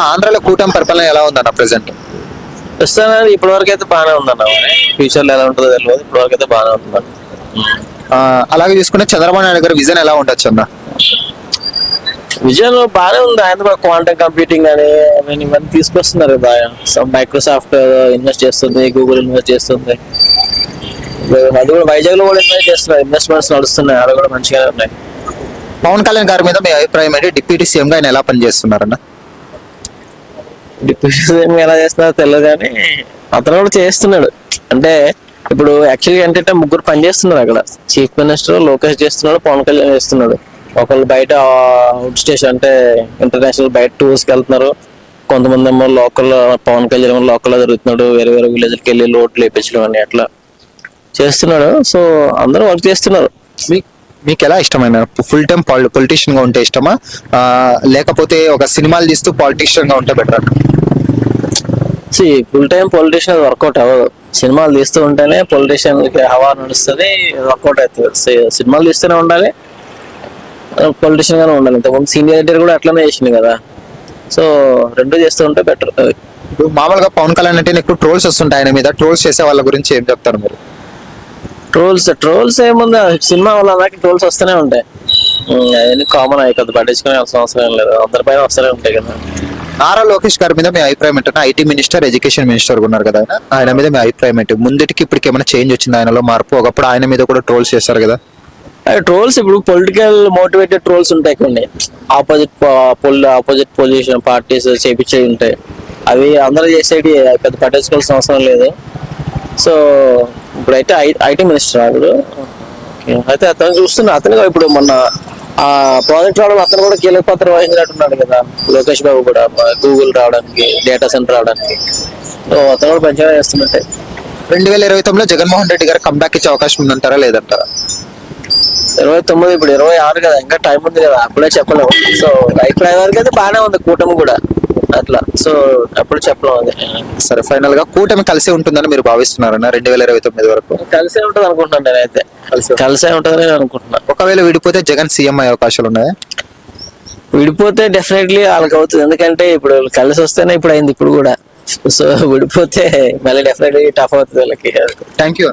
ఆంధ్రాలో కూటమి పరిపాలన ఎలా ఉందన్న ప్రెసెంట్ ప్రస్తుతం ఇప్పటి వరకు అయితే బాగానే ఉందన్న. ఫ్యూచర్లో ఎలా ఉంటుందో తెలియదు ఇప్పటి వరకు అయితే బాగానే ఉందన్న. అలాగే చూసుకుంటే చంద్రబాబు నాయుడు గారి విజన్ ఎలా ఉండొచ్చు అన్న? విజన్ బాగానే ఉంది. ఆయన కూడా క్వాంటమ్ కంప్యూటింగ్ అని అవన్నీ ఇవన్నీ తీసుకొస్తున్నారు కదా. మైక్రోసాఫ్ట్ ఇన్వెస్ట్ చేస్తుంది గూగుల్ ఇన్వెస్ట్ చేస్తుంది. అది కూడా వైజాగ్లో కూడా ఇన్వెస్ట్ చేస్తున్నారు. ఇన్వెస్ట్మెంట్స్ నడుస్తున్నాయి. అక్కడ కూడా మంచిగానే ఉన్నాయి. పవన్ కళ్యాణ్ గారి మీద మీ అభిప్రాయం ఏంటి? డిప్యూటీ సీఎం గా ఆయన ఎలా పనిచేస్తున్నారన్న? డిప్యూటీ ఎలా చేస్తున్నారో తెలియదు కానీ అతను కూడా చేస్తున్నాడు. అంటే ఇప్పుడు యాక్చువల్గా ఏంటంటే ముగ్గురు పని చేస్తున్నారు అక్కడ. చీఫ్ మినిస్టర్ లోకేష్ చేస్తున్నాడు పవన్ కళ్యాణ్ చేస్తున్నాడు. ఒకళ్ళు బయట అవుట్ స్టేషన్ అంటే ఇంటర్నేషనల్ బయట టూర్స్కి వెళ్తున్నారు. కొంతమంది ఏమో లోకల్ పవన్ కళ్యాణ్ లోకల్లో లోకల్ వేరే వేరే విలేజ్కి వెళ్ళి లోట్లు వేయించడం అని అట్లా చేస్తున్నాడు. సో అందరూ వర్క్ చేస్తున్నారు. మీకు మీకు ఎలా ఇష్టమైన ఫుల్ టైం పొలిటీషియన్గా ఉంటే ఇష్టమా? లేకపోతే ఒక సినిమాలు తీస్తూ పాలిటీషియన్గా ఉంటే better full time politician work out అవ్వదు. సినిమాలు తీస్తూ ఉంటేనే పొలిటీషియన్ హవా నడుస్తుంది వర్కౌట్ అవుతుంది సినిమాలు తీస్తూనే ఉండాలి పొలిటీషియన్ గానే ఉండాలి. ఇంతకుముందు సీనియర్ ఎడిటర్ కూడా అట్లనే చేసింది కదా. సో రెండు చేస్తూ ఉంటే బెటర్ ఇప్పుడు మామూలుగా పవన్ కళ్యాణ్ అంటే ఎక్కువ ట్రోల్స్ వస్తుంటాయి ఆయన మీద. ట్రోల్స్ చేసే వాళ్ళ గురించి ఏం చెప్తారు మీరు? ట్రోల్స్ ట్రోల్స్ ఏముంది? సినిమా వల్ల నాకు ట్రోల్స్ వస్తూనే ఉంటాయి. అవన్నీ కామన్ అయ్యి కదా పట్టించుకునే అవసరం ఏం లేదు. అందరిపైన వస్తూనే ఉంటాయి కదా. నారా లోకేష్ గారి మీద మీ అభిప్రాయం ఏంటంటే ఐటీ మినిస్టర్ ఎడ్యుకేషన్ మినిస్టర్ ఉన్నారు కదా. ఆయన ఆయన మీద మీ అభిప్రాయం ఏంటి? ముందుటికి ఇప్పటికి ఏమైనా చేంజ్ వచ్చింది ఆయనలో? మార్పు ఒకప్పుడు ఆయన మీద కూడా ట్రోల్స్ చేశారు కదా. ట్రోల్స్ ఇప్పుడు పొలిటికల్ మోటివేటెడ్ ట్రోల్స్ ఉంటాయి కొన్ని. ఆపోజిట్ ఆపోజిట్ పొజిషన్ పార్టీస్ చేపించేవి ఉంటాయి. అవి అందరూ చేసేటి పెద్ద పట్టించుకోవాల్సిన అవసరం లేదు. సో ఇప్పుడైతే ఐటీ మినిస్టర్ అప్పుడు అయితే అతను చూస్తున్నా అతను ఇప్పుడు మొన్న ఆ ప్రాజెక్ట్ రావడం అతను కూడా కీలక పాత్ర వహించినట్టున్నాడు కదా. లోకేష్ బాబు కూడా గూగుల్ రావడానికి డేటా సెంటర్ రావడానికి. సో అతను కూడా మంచిగా చేస్తున్నట్టే. రెండు వేల ఇరవై తొమ్మిదిలో జగన్మోహన్ రెడ్డి గారు కంబ్యాక్ ఇచ్చే అవకాశం ఉందంటారా లేదంటారా? ఇరవై తొమ్మిది ఇప్పుడు ఇరవై ఆరు కదా ఇంకా టైం ఉంది కదా. అప్పుడే చెప్పలేము. సో ఇప్పుడు వరకు అయితే బాగానే ఉంది కూటమి కూడా. అట్లా. సో అప్పుడు చెప్పలేము అది. సరే ఫైనల్గా కూటమి కలిసి ఉంటుందని మీరు భావిస్తున్నారన్న రెండు వేల ఇరవై తొమ్మిది వరకు? కలిసే ఉంటుంది అనుకుంటున్నాను నేనైతే. కలిసే కలిసే ఉంటుందని నేను అనుకుంటున్నా. ఒకవేళ విడిపోతే జగన్ సీఎం అయ్యే అవకాశాలు ఉన్నాయా? విడిపోతే డెఫినెట్లీ వాళ్ళకి అవుతుంది. ఎందుకంటే ఇప్పుడు వీళ్ళు కలిసి వస్తేనే ఇప్పుడు అయింది ఇప్పుడు కూడా. సో విడిపోతే మళ్ళీ డెఫినెట్లీ టఫ్ అవుతుంది వాళ్ళకి. Thank you